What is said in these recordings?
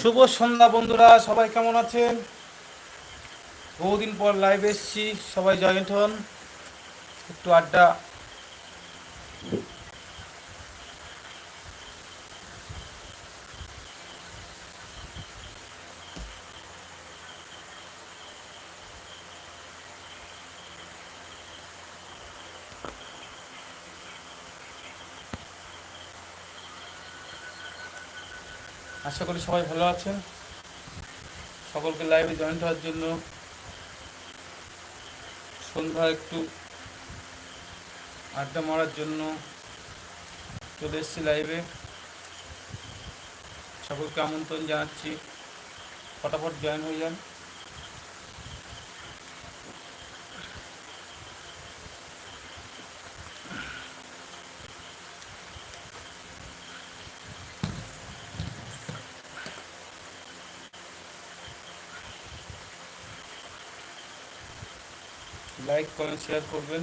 শুভ সন্ধ্যা বন্ধুরা, সবাই কেমন আছেন? বহুদিন পর লাইভ এসেছি, সবাই জয়েন্ট হন। একটু আড্ডা আশা করি সবাই ভালো আছেন। সকলকে লাইভে জয়েন্ট হওয়ার জন্য সন্ধ্যা একটু আড্ডা মারার জন্য চলে এসেছি লাইভে সকলকে আমন্ত্রণ জানাচ্ছি। ফটাফট জয়েন হয়ে যান। লাইক করেন শেয়ার করবেন।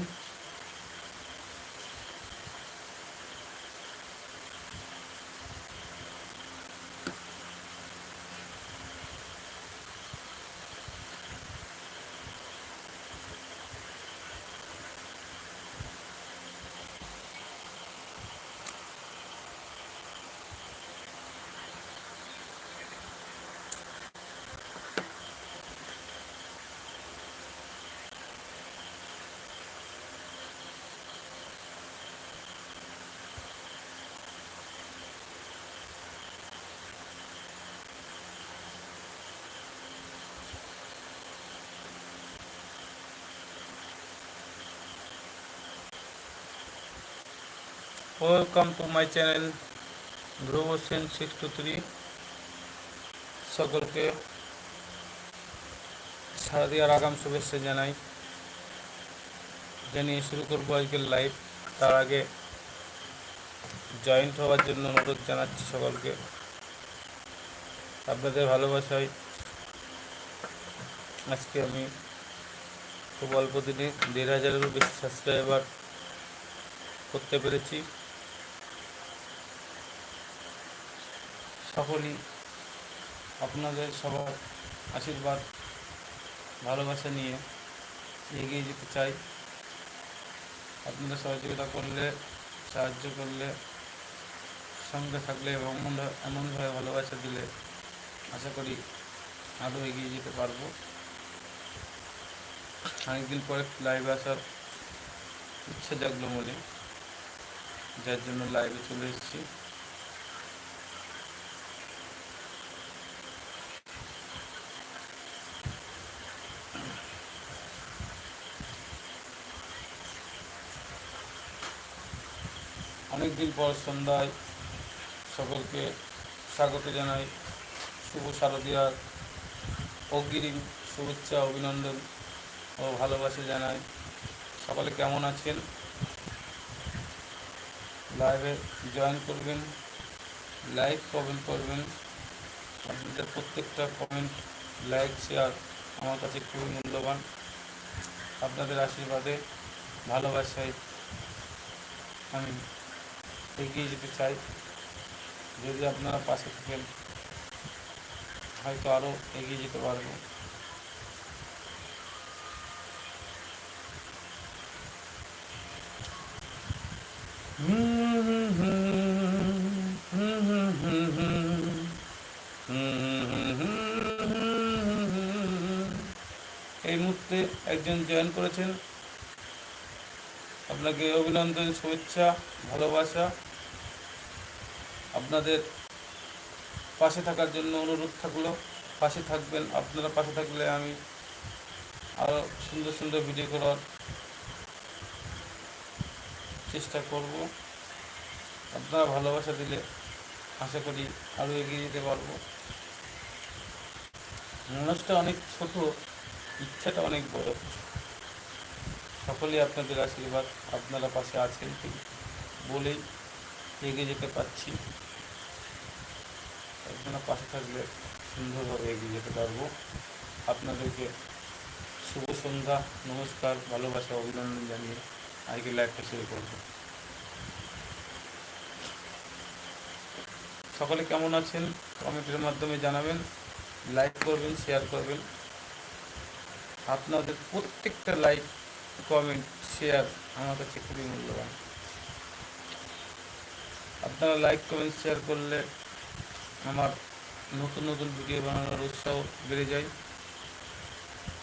Welcome to my channel Dhruba Sen six two three সকলকে শারদীয়ার আগাম শুভেচ্ছা জানাই। জানিয়ে শুরু করব আজকের লাইভ তার আগে জয়েন্ট হওয়ার জন্য অনুরোধ জানাচ্ছি সকলকে। আপনাদের ভালোবাসায় আজকে আমি খুব অল্প দিনে দেড় হাজারেরও বেশি সাবস্ক্রাইবার করতে পেরেছি। সকলেই আপনাদের সবার আশীর্বাদ, ভালোবাসা নিয়ে এগিয়ে যেতে চাই। আপনাদের সহযোগিতা করলে, সাহায্য করলে, সঙ্গে থাকলে এবং এমন- এমনভাবে ভালোবাসা দিলে আশা করি আরও এগিয়ে যেতে পারব। অনেকদিন পরে লাইভে আসার ইচ্ছা জাগলো মনে, যার জন্য লাইভে চলে এসেছি। অনেকদিন পর সন্ধ্যায় সকলকে স্বাগত জানাই। শুভ শারদীয়ার অগ্রিম শুভেচ্ছা, অভিনন্দন ও ভালোবাসা জানাই। সকলে কেমন আছেন? লাইভে জয়েন করবেন লাইক কমেন্ট করবেন। আপনাদের প্রত্যেকটা কমেন্ট লাইক শেয়ার আমার কাছে খুবই মূল্যবান। আপনাদের আশীর্বাদে, ভালোবাসায় আমি এগিয়ে যেতে চাই। যদি আপনারা পাশে থাকেন, হয়তো আরও এগিয়ে যেতে পারব। এই মুহূর্তে একজন জয়েন করেছেন। আপনাকে অভিনন্দন, শুভেচ্ছা, ভালোবাসা। আপনাদের পাশে থাকার জন্য অনুরোধ থাকল। পাশে থাকবেন, আপনারা পাশে থাকলে আমি আরও সুন্দর সুন্দর ভিডিও করার চেষ্টা করব। আপনারা ভালোবাসা দিলে আশা করি আরও এগিয়ে যেতে পারব। মানুষটা অনেক ছোট, ইচ্ছাটা অনেক বড়। সকলেই আপনাদের আশীর্বাদ, আপনারা পাশে আছেন বলেই এগিয়ে যেতে পারছি। আপনারা পাশে থাকলে সুন্দরভাবে এগিয়ে যেতে পারব। আপনাদেরকে শুভ সন্ধ্যা, নমস্কার, ভালোবাসা, অভিনন্দন জানিয়ে আজকে লাইভটা শুরু করব। সকলে কেমন আছেন? কমেন্টের মাধ্যমে জানাবেন লাইক করবেন শেয়ার করবেন। আপনাদের প্রত্যেকটা লাইক কমেন্ট শেয়ার আমার কাছে খুবই মূল্যবান। আপনারা লাইক কমেন্ট শেয়ার করলে আমার নতুন নতুন ভিডিও বানানোর উৎসাহ বেড়ে যায়।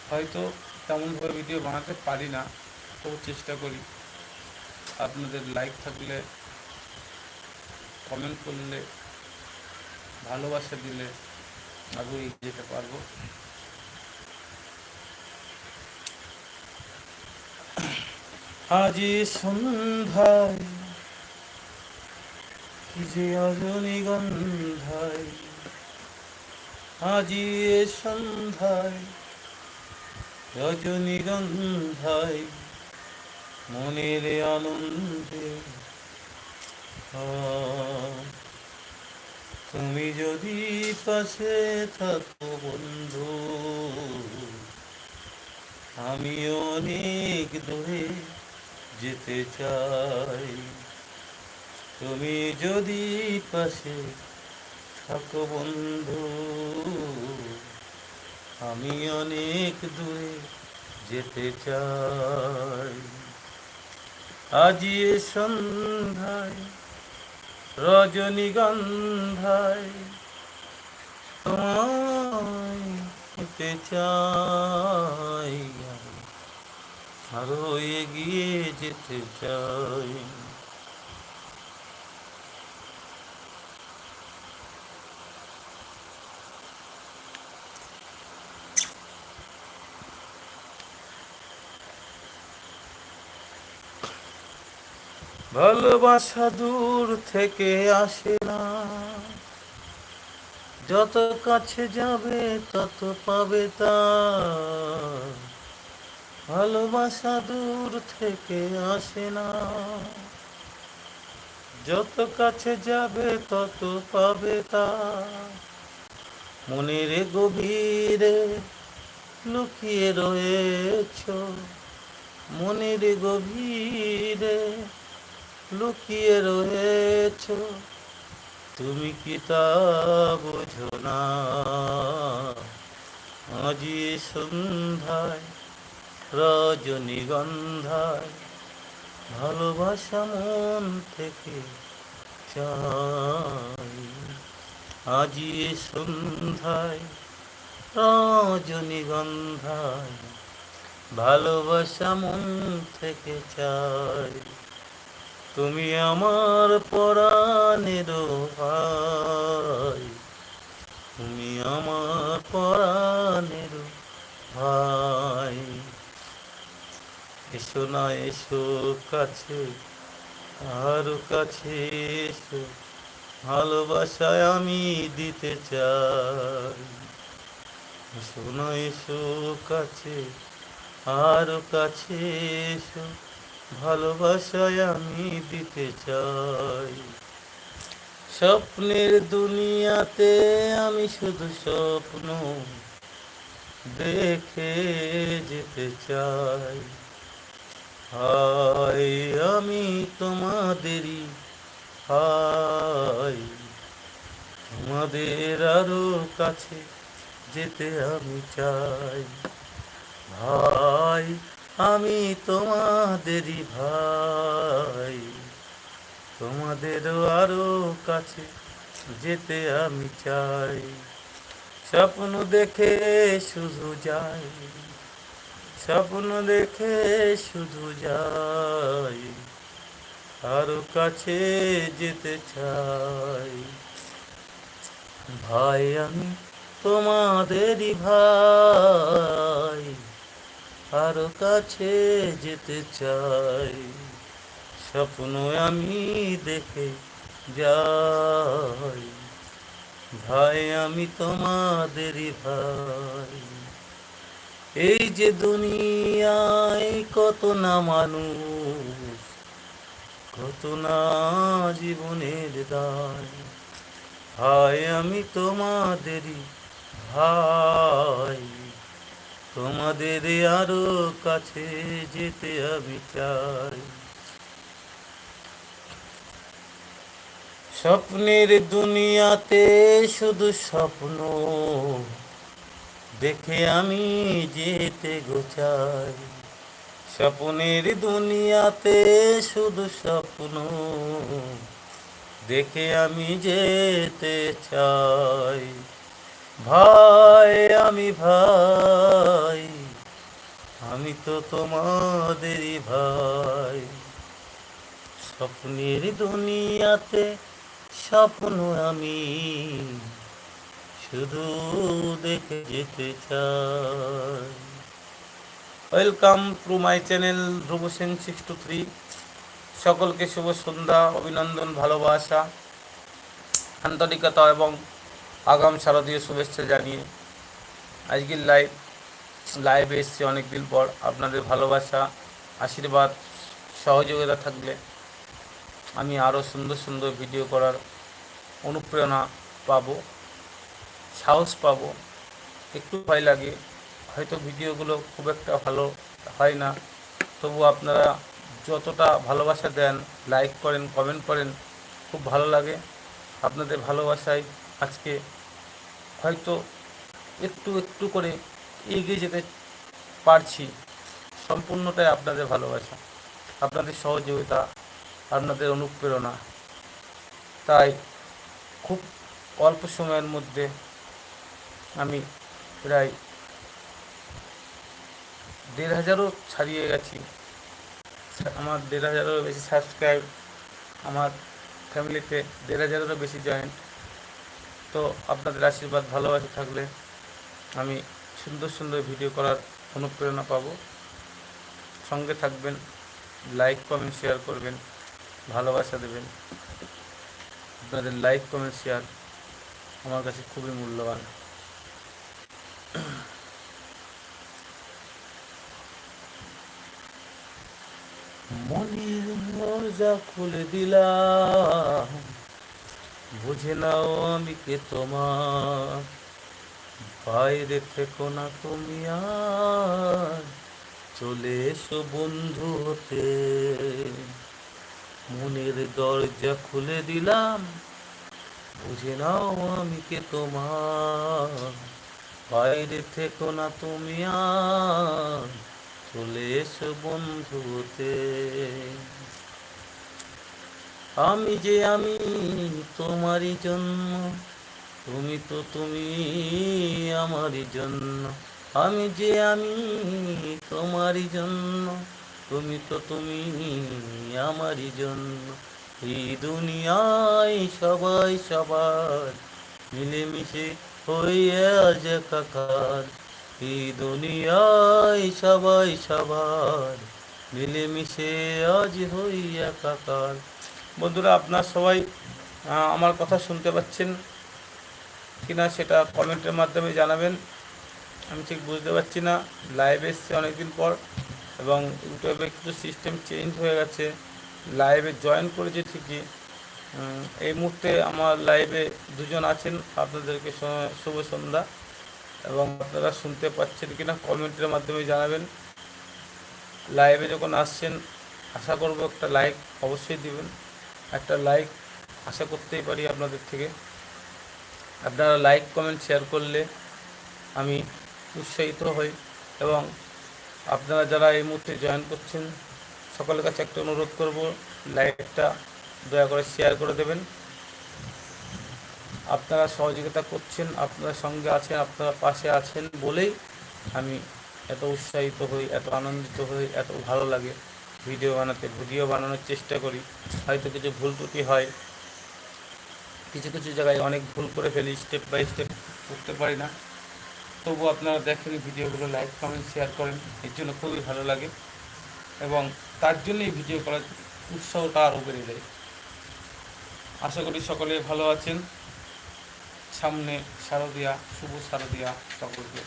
হয়তো তেমনভাবে ভিডিও বানাতে পারি না, তবু চেষ্টা করি। আপনাদের লাইক থাকলে কমেন্ট করলে, ভালোবাসা দিলে এগিয়ে যেতে পারব। আজি সন্ধ্যায় যে অজনীগন্ধায় আজি এ সন্ধ্যায় রজনীগন্ধায় মনের আনন্দে। তুমি যদি পাশে থাকো বন্ধু, আমি অনেক দূরে যেতে চাই। তুমি যদি পাশে থাকো বন্ধু, আমি অনেক দূরে যেতে চাই। আজি এ সন্ধ্যায়, রজনীগন্ধায় তোমায় পেতে চাই। আরও এগিয়ে যেতে চাই। ভালোবাসা দূর থেকে আসে না। যত কাছে যাবে, তত পাবে তা। ভালোবাসা দূর থেকে আসে না। যত কাছে যাবে, তত পাবে তা। মনের গভীরে লুকিয়ে রয়েছ। মনের গভীরে লুকিয়ে রয়েছ। তুমি কি তা বোঝো না? আজি সন্ধ্যায় রজনীগন্ধায় ভালোবাসা মন থেকে চাই। আজি সন্ধ্যায় রজনীগন্ধায় ভালোবাসা মন থেকে চাই। তুমি আমার পরাণের ভাই। তুমি আমার পরাণের ভাই। এসো না, এসো কাছে, আরও কাছে এসো। ভালোবাসায় আমি দিতে চাই। এসো না, এসো কাছে, আরও কাছে এসো। ভালোবাসায় আমি দিতে চাই। স্বপ্নের দুনিয়াতে আমি শুধু স্বপ্ন দেখে যেতে চাই। হাই আমি তোমাদেরই হাই তোমাদের আরও কাছে যেতে আমি চাই। ভাই আমি তোমাদেরই ভাই। তোমাদের আরও কাছে যেতে আমি চাই। স্বপ্ন দেখে শুধু যাই। স্বপ্ন দেখে শুধু যাই। আরও কাছে যেতে চাই। ভাই, আমি তোমাদেরই ভাই। আরও কাছে যেতে চাই। স্বপ্ন আমি দেখে যাই। ভাই, আমি তোমাদেরই ভাই। এই যে দুনিয়ায় কত না মানুষ, কত না জীবনের দায়। ভাই, আমি তোমাদেরই ভাই। তোমাদের আরও কাছে যেতে আমি চাই। স্বপ্নের দুনিয়াতে শুধু স্বপ্ন, দেখে আমি যেতে গোচাই স্বপ্নের দুনিয়াতে শুধু স্বপ্ন, দেখে আমি যেতে চাই। ভাই, আমি ভাই, আমি তো তোমাদেরই ভাই। স্বপ্নের দুনিয়াতে স্বপ্ন আমি শুধু দেখে যেতে চাই। Welcome to my channel Dhruba Sen six two three সকলকে শুভ সন্ধ্যা, অভিনন্দন, ভালোবাসা, আন্তরিকতা এবং আগাম শারদীয় শুভেচ্ছা জানিয়ে আজকের লাইভ লাইভে এসেছি অনেকদিন পর। আপনাদের ভালোবাসা, আশীর্বাদ, সহযোগিতা থাকলে আমি আরও সুন্দর সুন্দর ভিডিও করার অনুপ্রেরণা পাবো, সাহস পাব। একটু ভয় লাগে, হয়তো ভিডিওগুলো খুব একটা ভালো হয় না। তবু আপনারা যতটা ভালোবাসা দেন লাইক করেন কমেন্ট করেন, খুব ভালো লাগে। আপনাদের ভালোবাসায় আজকে হয়তো একটু একটু করে এগিয়ে যেতে পারছি। সম্পূর্ণটাই আপনাদের ভালোবাসা। আপনাদের সহযোগিতা, আপনাদের অনুপ্রেরণা। তাই খুব অল্প সময়ের মধ্যে আমি প্রায় দেড় হাজারও ছাড়িয়ে গেছি। আমার দেড় হাজারেরও বেশি সাবস্ক্রাইব আমার ফ্যামিলিতে দেড় হাজারেরও বেশি জয়েন্ট তো আপনাদের আশীর্বাদ, ভালোবাসা থাকলে আমি সুন্দর সুন্দর ভিডিও করার অনুপ্রেরণা পাব। সঙ্গে থাকবেন লাইক কমেন্ট শেয়ার করবেন, ভালোবাসা দেবেন। আপনাদের লাইক কমেন্ট শেয়ার আমার কাছে খুবই মূল্যবান। মনের মজা খুলে দিলাম। বুঝে নাও আমি কে তোমার। বাইরে থেকো না তুমি আর, চলে এসো বন্ধু হতে। মনের দরজা খুলে দিলাম, বুঝে নাও আমি কে তোমার। বাইরে থেকো না তুমি আর, চলে এসো বন্ধু হতে। আমি যে আমি, তোমারই জন্য। তুমি তো তুমি আমারই জন্য। আমি যে আমি, তোমারই জন্য। তুমি তো তুমি আমারই জন্য। এই দুনিয়ায় সবাই সবার মিলেমিশে হইয়া আজ একাকার এই দুনিয়ায় সবাই সবার মিলেমিশে আজ হই একাকার বন্ধুরা, আপনার সবাই আমার কথা শুনতে পাচ্ছেন কি না সেটা কমেন্টের মাধ্যমে জানাবেন। আমি ঠিক বুঝতে পারছি না লাইভ এসছে অনেকদিন পর এবং ইউটিউবে কিছু সিস্টেম চেঞ্জ হয়ে গেছে লাইভে জয়েন করেছি ঠিকই। এই মুহূর্তে আমার লাইভে দুজন আছেন, আপনাদেরকে শুভ সন্ধ্যা এবং আপনারা শুনতে পাচ্ছেন কিনা কমেন্টের মাধ্যমে জানাবেন। লাইভে যখন আসছেন, আশা করব একটা লাইক অবশ্যই দিবেন। একটা লাইক আশা করতেই পারি আপনাদের থেকে। আপনারা লাইক কমেন্ট শেয়ার করলে আমি উৎসাহিত হই এবং আপনারা যারা এই মুহূর্তে জয়েন করছেন, সকলের কাছে একটা অনুরোধ করব লাইকটা দয়া করে শেয়ার করে দেবেন। আপনারা সহযোগিতা করছেন, আপনারা সঙ্গে আছেন, আপনারা পাশে আছেন বলেই আমি এত উৎসাহিত হই, এত আনন্দিত হই, এত ভালো লাগে। ভিডিও বানাতে, ভিডিও বানানোর চেষ্টা করি। হয়তো কিছু ভুল ত্রুটি হয়। কিছু কিছু জায়গায় অনেক ভুল করে ফেলি স্টেপ বাই স্টেপ করতে পারি না। তবু আপনারা দেখেন ভিডিওগুলো লাইক কমেন্ট শেয়ার করেন। এর জন্য খুবই ভালো লাগে। এবং তার জন্যই ভিডিও করার উৎসাহটা আরও বেড়ে যায়। আশা করি সকলে ভালো আছেন। সামনে শারদিয়া, শুভ শারদিয়া সকলকে।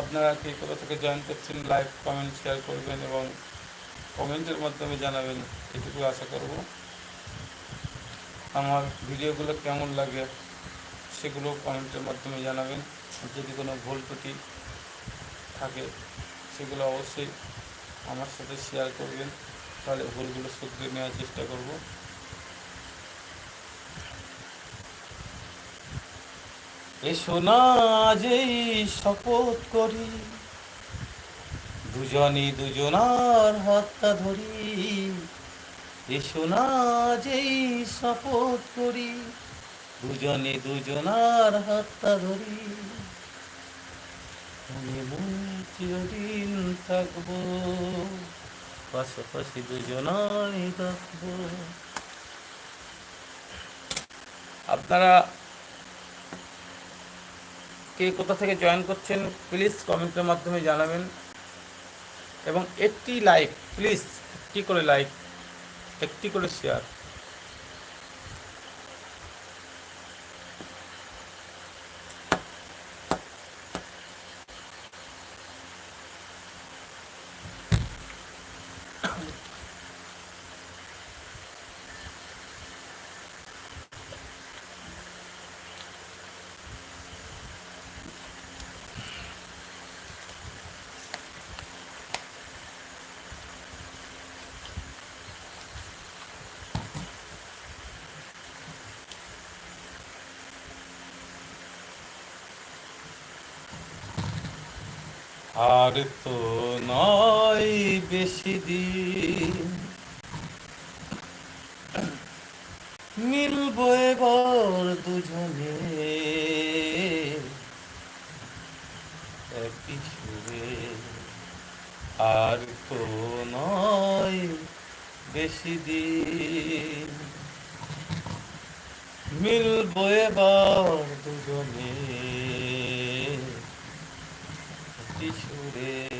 আপনারা কে কোথা থেকে জয়েন করছেন লাইক কমেন্ট শেয়ার করবেন এবং কমেন্টের মাধ্যমে জানাবেন, এটুকু আশা করব। আমার ভিডিওগুলো কেমন লাগে সেগুলো কমেন্টের মাধ্যমে জানাবেন। যদি কোনো ভুল ত্রুটি থাকে, সেগুলো অবশ্যই আমার সাথে শেয়ার করবেন। তাহলে ভুলগুলো শুধরে নেওয়ার চেষ্টা করব। এসো না যেই শপথ করি। দুজনই দুজনার হাতটা ধরি। এসো না যেই শপথ করি। দুজনে দুজনার হাতটা ধরি। মনে চিরদিন থাকব। পাশাপাশি দুজনাই থাকব। আপনারা কে কোথা থেকে জয়েন করছেন প্লিজ কমেন্টের মাধ্যমে জানাবেন। এবং একটি লাইক প্লিজ একটি করে লাইক একটি করে শেয়ার আর তো নয় বেশি দিন। মিলবো এবার দুজনে। একই সুরে আর তো নয় বেশি দিন। মিলবো এবার দুজনে একই সুরে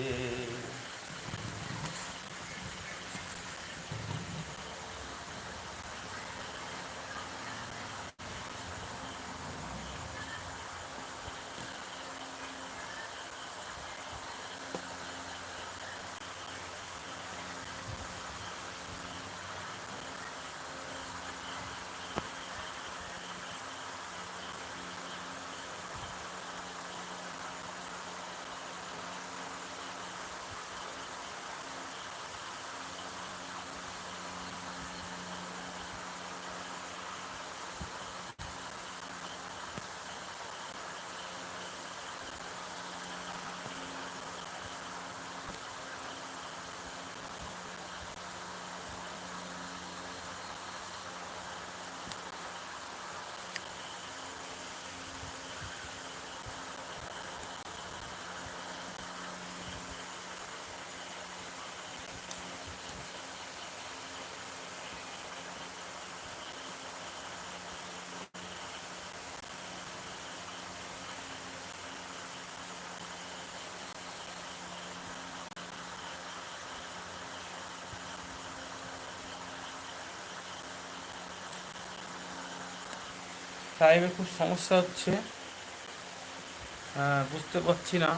টাইমে খুব সমস্যা হচ্ছে। বুঝতে পারছি না।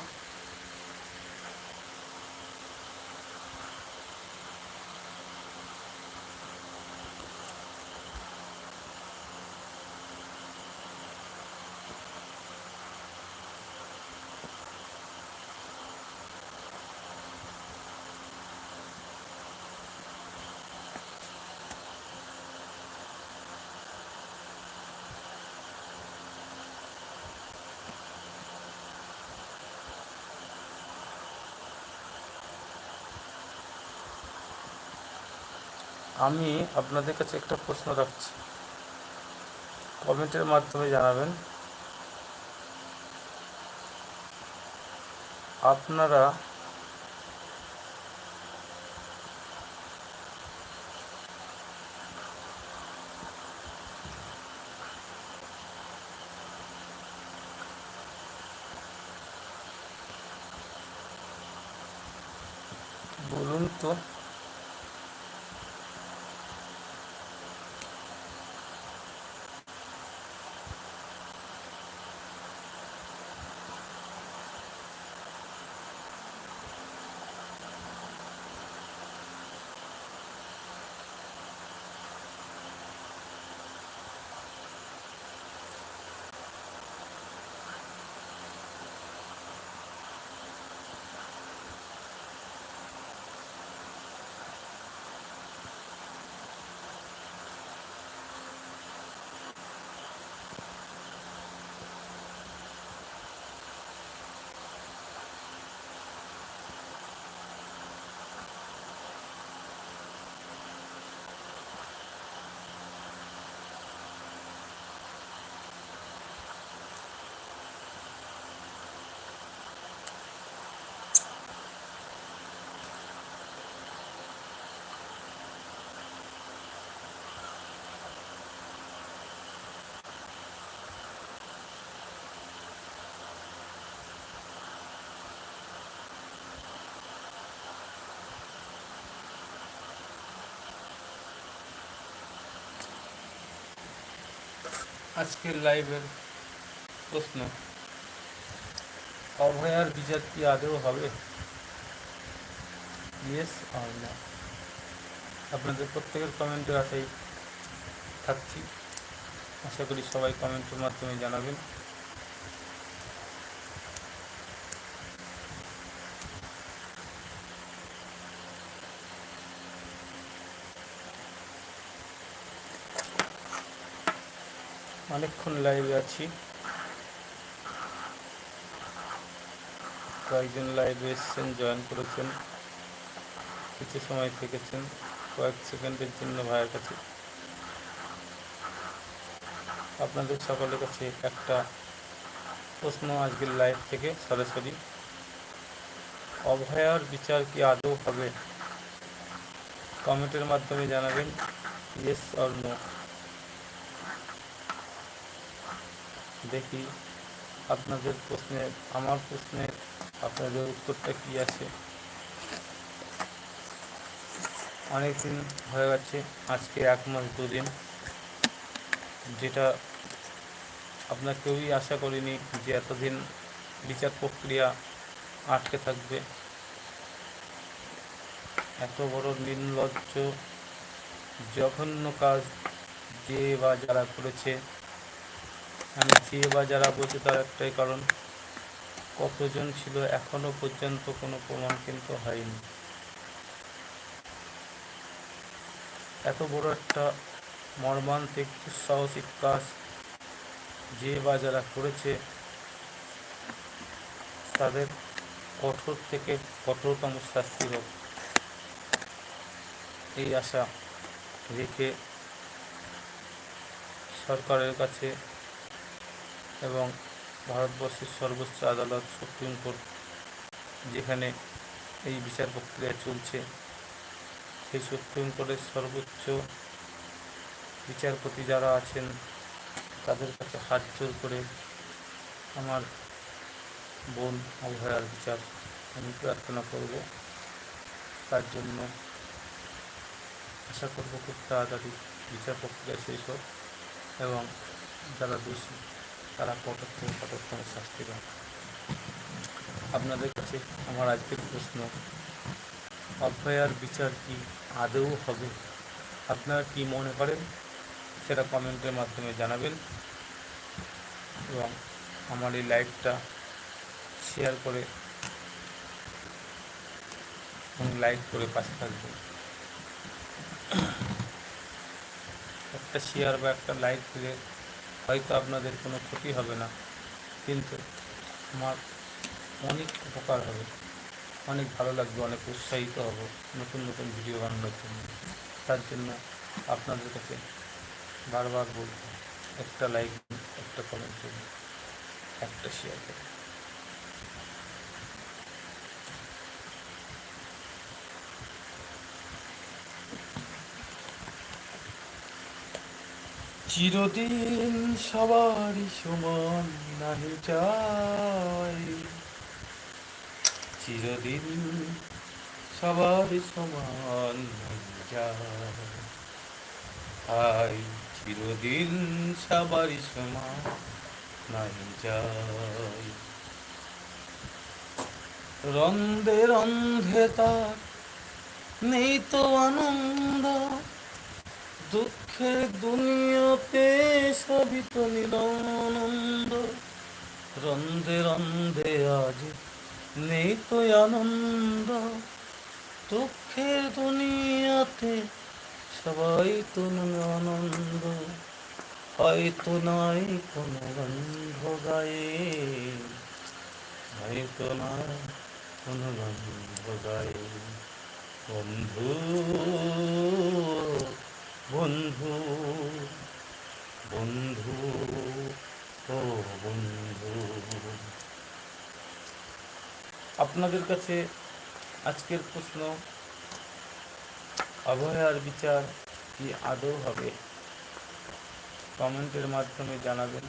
আমি আপনাদের কাছে একটা প্রশ্ন রাখছি। কমেন্টের মাধ্যমে জানাবেন। আপনারা বলুন তো আজকের লাইভের প্রশ্ন। অভয়ার বিচার কি আদৌ হবে? ইয়েস আর না আপনাদের প্রত্যেকের কমেন্টের আশাই থাকছি। আশা করি সবাই কমেন্টের মাধ্যমে জানাবেন। অনেকক্ষণ লাইভে আছি। কয়েকজন লাইভে এসেছেন জয়েন করেছেন, কিছু সময় থেকেছেন, কয়েক সেকেন্ডের জন্য ভাইয়ের কাছে। আপনাদের সকলের কাছে একটা প্রশ্ন আজকের লাইভ থেকে সরাসরি। অভয়ার বিচার কি আদৌ হবে? কমেন্টের মাধ্যমে জানাবেন ইয়েস অর নো দেখি আপনাদের প্রশ্নের আমার প্রশ্নের আপনাদের উত্তরটা কি আছে? অনেক দিন হয়ে গেছে, আজকে এক মাস, দুদিন, যেটা আপনার কেউই আশা করিনি যে এতদিন বিচার প্রক্রিয়া আটকে থাকবে। এত বড় নির্লজ্জ, জঘন্য কাজ যে বা যারা করেছে আমি যে বা যারা বলছে তার একটাই কারণ, কতজন ছিল এখনও পর্যন্ত কোনো প্রমাণ কিন্তু হয়নি। এত বড় একটা মর্মান্তিক, দুঃসাহসিক কাজ যে বা যারা করেছে, তাদের কঠোর থেকে কঠোরতম শাস্তি হোক। এই আশা রেখে সরকারের কাছে এবং ভারতবর্ষের সর্বোচ্চ আদালত, সুপ্রিম কোর্ট, যেখানে এই বিচার প্রক্রিয়া চলছে, সেই সুপ্রিম কোর্টের সর্বোচ্চ বিচারপতি যারা আছেন, তাদের কাছে হাত জোর করে আমার বোন অভয়ার বিচার আমি প্রার্থনা করব। তার জন্য আশা করব খুব তাড়াতাড়ি বিচার প্রক্রিয়া শেষ হোক এবং যারা দোষী তারা কঠোর কঠোরতম শাস্তি পায় আপনাদের কাছে আমার আজকের প্রশ্ন অভয়ার বিচার কি আদৌ হবে? আপনারা কি মনে করেন? সেটা কমেন্টের মাধ্যমে জানাবেন। এবং আমার এই লাইভটা শেয়ার করে এবং লাইক করে পাশে থাকবেন। একটা শেয়ার বা একটা লাইক দিলে হয়তো আপনাদের কোনো ক্ষতি হবে না, কিন্তু আমার অনেক উপকার হবে। অনেক ভালো লাগবে, অনেক উৎসাহিত হব নতুন নতুন ভিডিও বানানোর জন্য। তার জন্য আপনাদের কাছে বারবার বলব, একটা লাইক একটা কমেন্ট করুন, একটা শেয়ার করুন। চিরদিন সবারই সমান নাহি চাই। চিরদিন সবারই সমান নাহি যায় চিরদিন সবারই সমান নাহি যায় রন্ধে রন্ধে তার নেই তো আনন্দ দুঃখের দুনিয়াতে সবই তো নিরানন্দ রন্ধে রন্ধে আজ নেই তো আনন্দ। দুঃখের দুনিয়াতে সবাই তো আনন্দ। হয়তো নাই কোনো গন্ধ গায়ে, হয়তো নাই কোনো গন্ধ গায়ে। বন্ধু বন্ধু বন্ধু, ও বন্ধু। আপনাদের কাছে আজকের প্রশ্ন অভয়ার বিচার কি আদৌ হবে? কমেন্টের মাধ্যমে জানাবেন,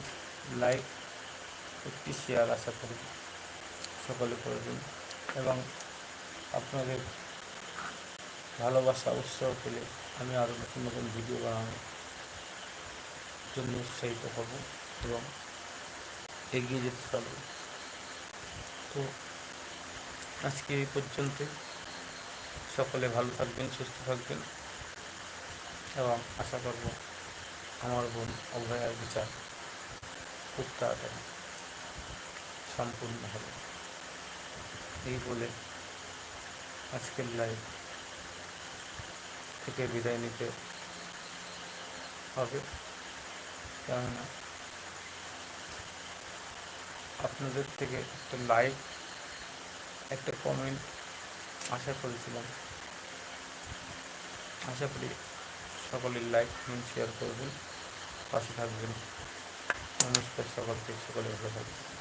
লাইক একটি শেয়ার আশা করি সকলে করবেন এবং আপনাদের ভালোবাসা, উৎসাহ পেলে আমি আরও নতুন নতুন ভিডিও বানানোর জন্য উৎসাহিত হব এবং এগিয়ে যেতে পারব। তো আজকে এই পর্যন্ত সকলে ভালো থাকবেন, সুস্থ থাকবেন এবং আশা করব আমার বোন অভয়ার বিচার খুব তাড়াতাড়ি সম্পূর্ণ হবে। এই বলে আজকের লাইভ থেকে বিদায় নিতে হবে। কেননা আপনাদের থেকে একটা লাইক একটা কমেন্ট আশা করেছিলাম। আশা করি সকলের লাইক কমেন্ট শেয়ার করবেন। পাশে থাকবেন। নমস্কার সকলকে। সকলে ভালো থাকবেন।